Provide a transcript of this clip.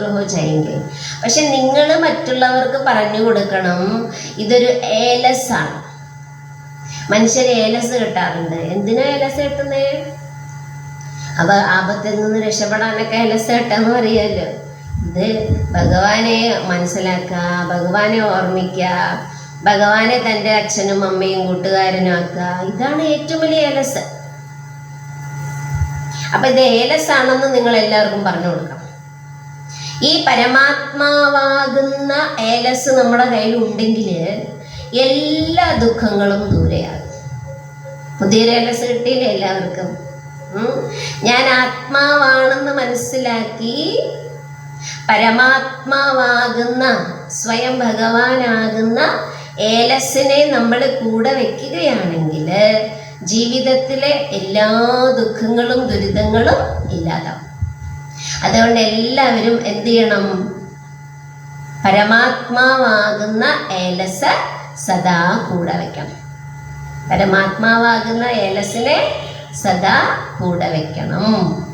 ദൂർ ചെയ്യെങ്കിൽ പക്ഷെ നിങ്ങൾ മറ്റുള്ളവർക്ക് പറഞ്ഞു കൊടുക്കണം ഇതൊരു ഏലസാണ് മനുഷ്യർ ഏലസ് കിട്ടാറുണ്ട്. എന്തിനാ ഏലസ് കിട്ടുന്നേ? അവ ആപത്തിൽ നിന്ന് രക്ഷപ്പെടാനൊക്കെ ഏലസ് കിട്ടാന്ന് അറിയാലോ ഇത് ഭഗവാനെ മനസ്സിലാക്കുക ഭഗവാനെ ഓർമ്മിക്കുക ഭഗവാനെ തന്റെ അച്ഛനും അമ്മയും കൂട്ടുകാരനും ആക്കുക. ഇതാണ് ഏറ്റവും വലിയ ഏലസ് അപ്പൊ ഇത് ഏലസ് ആണെന്ന് നിങ്ങൾ എല്ലാവർക്കും പറഞ്ഞു കൊടുക്കണം. ഈ പരമാത്മാവാകുന്ന ഏലസ് നമ്മുടെ കയ്യിൽ ഉണ്ടെങ്കിൽ എല്ലാ ദുഃഖങ്ങളും ദൂരെയാകും. പുതിയൊരു ഏലസ് കിട്ടിയില്ലേ എല്ലാവർക്കും? ഞാൻ ആത്മാവാണെന്ന് മനസ്സിലാക്കി പരമാത്മാവാകുന്ന സ്വയം ഭഗവാനാകുന്ന ഏലസിനെ നമ്മൾ കൂടെ വെക്കുകയാണെങ്കിൽ ജീവിതത്തിലെ എല്ലാ ദുഃഖങ്ങളും ദുരിതങ്ങളും ഇല്ലാതാവും. അതുകൊണ്ട് എല്ലാവരും എന്ത് ചെയ്യണം? പരമാത്മാവാകുന്ന ഏലസ് സദാ കൂടെ വെക്കണം. പരമാത്മാവാകുന്ന ഏലസിനെ സദാ കൂടെ വെക്കണം.